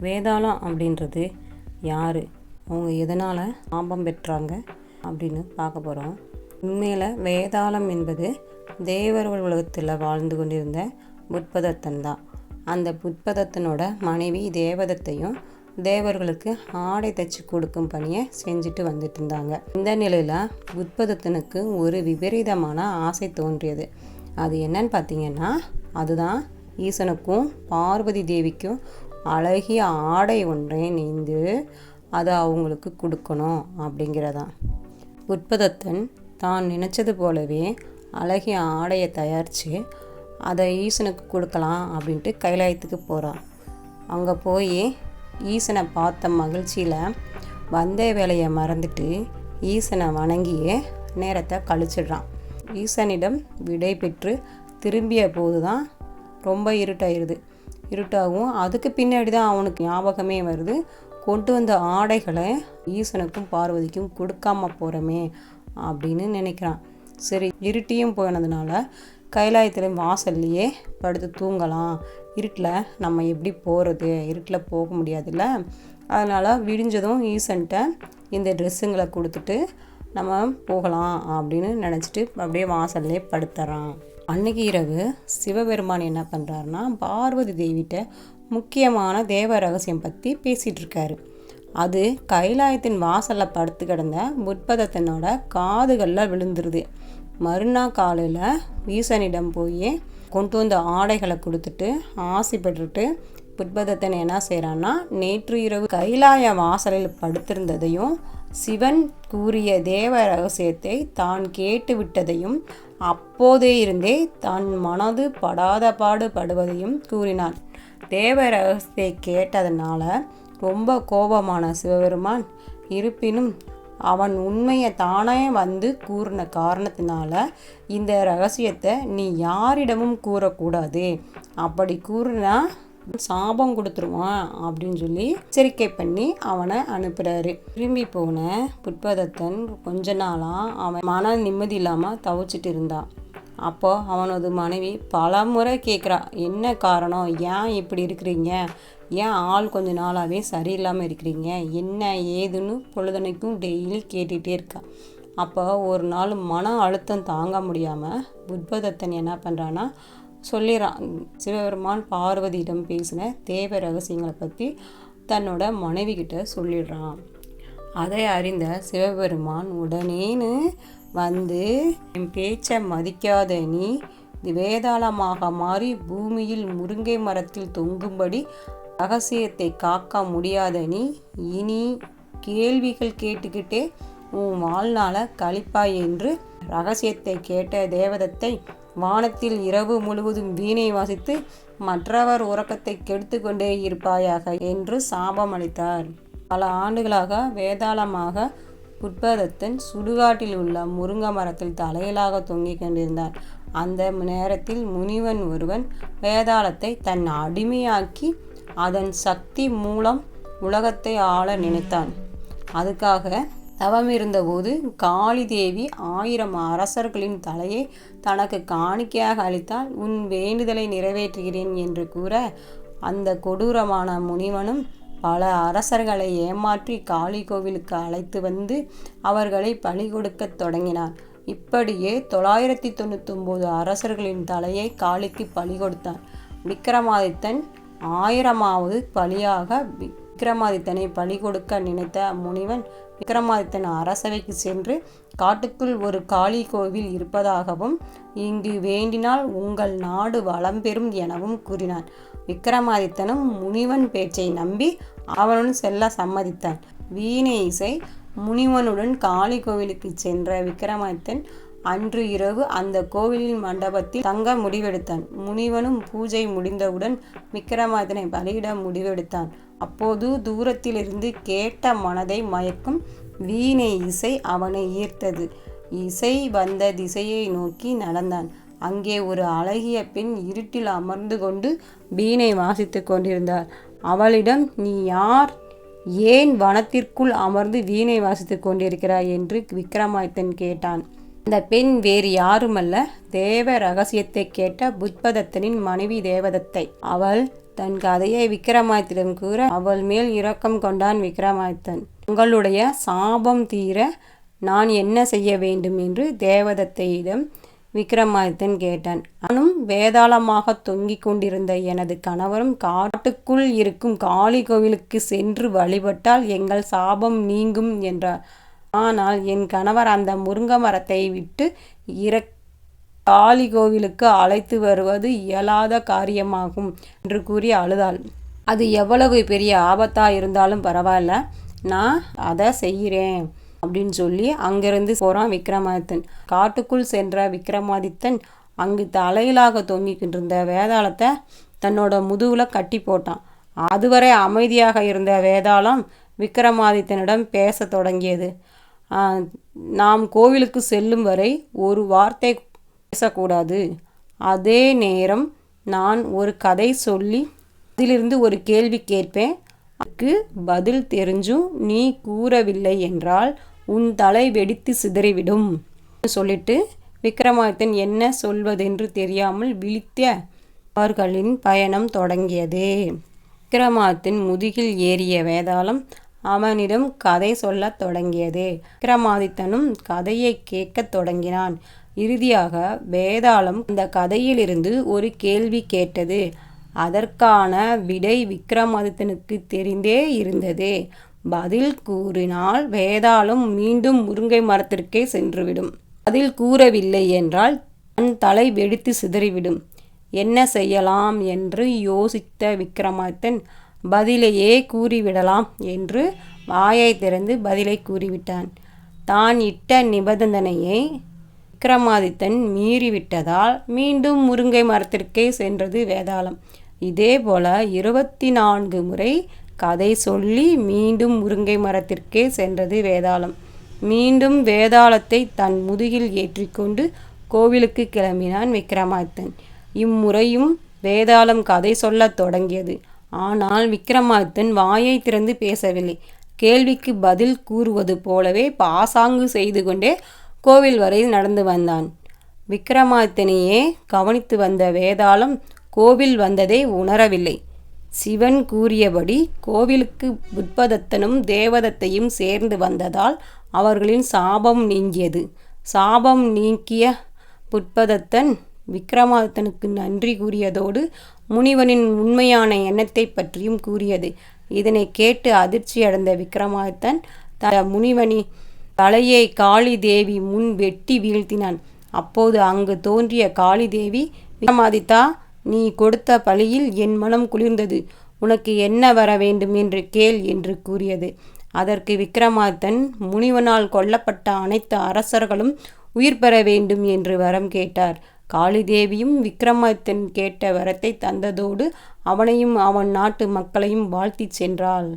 வேதாளம் அப்படின்றது யார்? அவங்க எதனால் லாபம் பெற்றாங்க அப்படின்னு பார்க்க போகிறோம் உண்மையில் வேதாளம் என்பது தேவர்கள் உலகத்தில் வாழ்ந்து கொண்டிருந்த புட்பதத்தன் தான். அந்த புட்பதத்தனோட மனைவி தேவதத்தையும் தேவர்களுக்கு ஆடை தைச்சு கொடுக்கும் பணியை செஞ்சுட்டு வந்துட்டு இருந்தாங்க. இந்த நிலையில் புட்பதத்தனுக்கு ஒரு விபரீதமான ஆசை தோன்றியது. அது என்னன்னு பார்த்தீங்கன்னா அதுதான் ஈசனுக்கும் பார்வதி தேவிக்கும் அழகிய ஆடை ஒன்றை நெய்ந்து அதை அவங்களுக்கு கொடுக்கணும் அப்படிங்கிறதான் உட்பதத்தன் தான் நினச்சது போலவே அழகிய ஆடையை தயாரித்து அதை ஈசனுக்கு கொடுக்கலாம் அப்படின்ட்டு கைலாயத்துக்கு போகிறான் அங்கே போய் ஈசனை பார்த்த மகிழ்ச்சியில் வந்த வேலையை மறந்துட்டு ஈசனை வணங்கியே நேரத்தை கழிச்சிடுறான். ஈசனிடம் விடை பெற்று திரும்பிய போது தான் ரொம்ப இருட்டாயிருது. இருட்டாகும். அதுக்கு பின்னாடி தான் அவனுக்கு ஞாபகமே வருது. கொண்டு வந்த ஆடைகளை ஈசனுக்கும் பார்வதிக்கும் கொடுக்காம போகிறோமே அப்படின்னு நினைக்கிறான். சரி இருட்டியும் போனதுனால கைலாயத்தில் வாசல்லையே படுத்து தூங்கலாம். இருட்டில் நம்ம எப்படி போகிறது இருட்டில் போக முடியாதுல்ல. அதனால் விடிஞ்சதும் ஈசன்ட்ட இந்த ட்ரெஸ்ஸுங்களை கொடுத்துட்டு நம்ம போகலாம் அப்படின்னு நினச்சிட்டு அப்படியே வாசல்லே படுத்துறான். அன்னைக்கு இரவு சிவபெருமான் என்ன பண்ணுறாருன்னா பார்வதி தேவிகிட்ட முக்கியமான தேவ ரகசியம் பற்றி பேசிகிட்டு இருக்காரு. அது கைலாயத்தின் வாசலில் படுத்து கிடந்த புட்பதத்தனோட காதுகளில் விழுந்துருது. மறுநாள் காலையில் ஈசனிடம் போய் கொண்டு வந்த ஆடைகளை கொடுத்துட்டு ஆசைப்பட்டுட்டு புட்பதத்தன் என்ன செய்கிறான்னா நேற்று இரவு கைலாய வாசலில் படுத்திருந்ததையும் சிவன் கூறிய தேவ ரகசியத்தை தான் கேட்டு விட்டதையும் அப்போதே இருந்தே தான் மனது படாத பாடுபடுவதையும் கூறினான். தேவ ரகசியத்தை கேட்டதனால ரொம்ப கோபமான சிவபெருமான் இருப்பினும் அவன் உண்மையை தானே வந்து கூறின காரணத்தினால இந்த ரகசியத்தை நீ யாரிடமும் கூறக்கூடாது. அப்படி கூறினா சாபம் கொடுத்துருவான் அப்படின்னு சொல்லி எச்சரிக்கை பண்ணி அவனை அனுப்புகிறாரு திரும்பி போன புட்பதத்தன் கொஞ்ச நாளாக அவன் மன நிம்மதி இல்லாமல் தவிச்சிட்டு இருந்தான் அப்போ அவனது மனைவி பல முறை கேட்குறா என்ன காரணம்? ஏன் இப்படி இருக்கிறீங்க? ஏன் ஆள் கொஞ்ச நாளாகவே சரியில்லாமல் இருக்கிறீங்க? என்ன ஏதுன்னு பொழுதனைக்கும் டெய்லி கேட்டுகிட்டே இருக்கா. அப்போ ஒரு நாள் மன அழுத்தம் தாங்க முடியாமல் புட்பதத்தன் என்ன பண்ணுறான்னா சொல்லிடுறான் சிவபெருமான் பார்வதியிடம் பேசின தேவ ரகசியங்களை பற்றி தன்னோட மனைவி கிட்ட சொல்லிடுறான். அதை அறிந்த சிவபெருமான் உடனேன்னு வந்து என் பேச்சை மதிக்காத நீ வேதாளமாக மாறி பூமியில் முருங்கை மரத்தில் தொங்கும்படி ரகசியத்தை காக்க முடியாத நீ இனி கேள்விகள் கேட்டுக்கிட்டே உன் வாழ்நாள கழிப்பாய் என்று ரகசியத்தை கேட்ட தேவதத்தை வானத்தில் இரவு முழுவதும் வீணை வாசித்து மற்றவர் உறக்கத்தை கெடுத்து கொண்டே இருப்பாயாக என்று சாபம் அளித்தார். பல ஆண்டுகளாக வேதாளமாக புட்பதத்தன் சுடுகாட்டில் உள்ள முருங்க மரத்தில் தலையிலாக தொங்கிக் கொண்டிருந்தார். அந்த நேரத்தில் முனிவன் ஒருவன் வேதாளத்தை தன் அடிமையாக்கி அதன் சக்தி மூலம் உலகத்தை ஆள நினைத்தான். அதுக்காக தவம் இருந்தபோது காளி தேவி ஆயிரம் அரசர்களின் தலையை தனக்கு காணிக்கையாக அளித்தால் உன் வேண்டுதலை நிறைவேற்றுகிறேன் என்று கூற அந்த கொடூரமான முனிவனும் பல அரசர்களை ஏமாற்றி காளி கோவிலுக்கு அழைத்து வந்து அவர்களை பலி கொடுக்கத் தொடங்கினார் இப்படியே தொள்ளாயிரத்தி தொண்ணூத்தொம்போது அரசர்களின் தலையை காளிக்கு பலி கொடுத்தான். விக்ரமாதித்தன் ஆயிரமாவது பலியாக விக்ரமாதித்தனை பலி கொடுக்க நினைத்த முனிவன் விக்ரமாதித்தன் அரசவைக்கு சென்று காட்டுக்குள் ஒரு காளி கோவில் இருப்பதாகவும் இங்கு வேண்டினால் உங்கள் நாடு வளம் பெறும் எனவும் கூறினான். விக்ரமாதித்தனும் முனிவன் பேச்சை நம்பி அவனுடன் செல்ல சம்மதித்தான். வீணை இசை முனிவனுடன் காளி கோவிலுக்கு சென்ற விக்ரமாதித்தன் அன்று இரவு அந்த கோவிலின் மண்டபத்தில் தங்க முடிவெடுத்தான். முனிவனும் பூஜை முடிந்தவுடன் விக்ரமாதித்தனை பலியிட முடிவெடுத்தான். அப்போது தூரத்திலிருந்து கேட்ட மனதை மயக்கும் வீணை இசை அவனை ஈர்த்தது. இசை வந்த திசையை நோக்கி நடந்தான். அங்கே ஒரு அழகிய பெண் இருட்டில் அமர்ந்து கொண்டு வீணை வாசித்து கொண்டிருந்தார் அவளிடம் நீ யார்? ஏன் வனத்திற்குள் அமர்ந்து வீணை வாசித்து கொண்டிருக்கிறாய்? என்று விக்ரமாதித்தன் கேட்டான். இந்த பெண் வேறு யாருமல்ல. தேவ ரகசியத்தை கேட்ட புத்பதத்தனின் மனைவி தேவதத்தை. அவள் தன் கதையை விக்ரமாதித்தன் கூற அவள் மேல் இரக்கம் கொண்டான் விக்ரமாதித்தன் உங்களுடைய சாபம் தீர நான் என்ன செய்ய வேண்டும் என்று தேவதத்தையிடம் விக்ரமாதித்தன் கேட்டான். நானும் வேதாளமாக தொங்கிக் கொண்டிருந்த எனது கணவரும் காட்டுக்குள் இருக்கும் காளி கோவிலுக்கு சென்று வழிபட்டால் எங்கள் சாபம் நீங்கும் என்றார். ஆனால் என் கணவர் அந்த முருங்க மரத்தை விட்டு இற காளி கோவிலுக்கு அழைத்து வருவது இயலாத காரியமாகும் என்று கூறி அழுதாள். அது எவ்வளவு பெரிய ஆபத்தாக இருந்தாலும் பரவாயில்ல. நான் அதை செய்கிறேன் அப்படின்னு சொல்லி அங்கிருந்து போகிறான் விக்ரமாதித்தன் காட்டுக்குள் சென்ற விக்ரமாதித்தன் அங்கு தலையிலாக தொங்கிக்கிட்டு இருந்த வேதாளத்தை தன்னோட முதுகில் கட்டி போட்டான். அதுவரை அமைதியாக இருந்த வேதாளம் விக்ரமாதித்தனிடம் பேசத் தொடங்கியது. நாம் கோவிலுக்கு செல்லும் வரை ஒரு வார்த்தை பேசக்கூடாது. அதே நேரம் நான் ஒரு கதை சொல்லி அதிலிருந்து ஒரு கேள்வி கேட்பேன். அதுக்கு பதில் தெரிஞ்சும் நீ கூறவில்லை என்றால் உன் தலை வெடித்து சிதறிவிடும் சொல்லிட்டு விக்ரமாதித்தன் என்ன சொல்வதென்று தெரியாமல் விழித்த அவர்களின் பயணம் தொடங்கியது. விக்ரமாதித்தன் முதுகில் ஏறிய வேதாளம் அவனிடம் கதை சொல்லத் தொடங்கியது. விக்ரமாதித்தனும் கதையை கேட்கத் தொடங்கினான். இறுதியாக வேதாளம் அந்த கதையிலிருந்து ஒரு கேள்வி கேட்டது. அதற்கான விடை விக்ரமாதித்தனுக்கு தெரிந்தே இருந்தது. பதில் கூறினால் வேதாளம் மீண்டும் முருங்கை மரத்திற்கே சென்றுவிடும். பதில் கூறவில்லை என்றால் தன் தலை வெடித்து சிதறிவிடும். என்ன செய்யலாம் என்று யோசித்த விக்ரமாதித்தன் பதிலையே கூறிவிடலாம் என்று வாயை திறந்து பதிலை கூறிவிட்டான். தான் இட்ட நிபந்தனையை விக்ரமாதித்தன் மீறிவிட்டதால் மீண்டும் முருங்கை மரத்திற்கே சென்றது வேதாளம். இதே போல இருபத்தி நான்கு முறை கதை சொல்லி மீண்டும் முருங்கை மரத்திற்கே சென்றது வேதாளம். மீண்டும் வேதாளத்தை தன் முதுகில் ஏற்றிக்கொண்டு கோவிலுக்கு கிளம்பினான் விக்ரமாதித்தன். இம்முறையும் வேதாளம் கதை சொல்லத் தொடங்கியது. ஆனால் விக்ரமாதித்தன் வாயை திறந்து பேசவில்லை. கேள்விக்கு பதில் கூறுவது போலவே பாசாங்கு செய்து கொண்டே கோவில் வரை நடந்து வந்தான். விக்ரமாதித்தனையே கவனித்து வந்த வேதாளம் கோவில் வந்ததை உணரவில்லை. சிவன் கூறியபடி கோவிலுக்கு புட்பதத்தனும் தேவதத்தையும் சேர்ந்து வந்ததால் அவர்களின் சாபம் நீங்கியது. சாபம் நீக்கிய புட்பதத்தன் விக்ரமாதித்தனுக்கு நன்றி கூறியதோடு முனிவனின் உண்மையான எண்ணத்தை பற்றியும் கூறியது. இதனை கேட்டு அதிர்ச்சி அடைந்த விக்ரமாதித்தன் த முனிவனி தலையை காளி தேவி முன் வெட்டி வீழ்த்தினான். அப்போது அங்கு தோன்றிய காளி தேவி விக்ரமாதித்தா நீ கொடுத்த பழியில் என் மனம் குளிர்ந்தது. உனக்கு என்ன வர வேண்டும் என்று கேள் என்று கூறியது. அதற்கு விக்ரமாதித்தன் முனிவனால் கொல்லப்பட்ட அனைத்து அரசர்களும் உயிர் பெற வேண்டும் என்று வரம் கேட்டார். காளிதேவியும் விக்ரமாதித்தன் கேட்ட வரத்தை தந்ததோடு அவனையும் அவன் நாட்டு மக்களையும் வாழ்த்திச் சென்றாள்.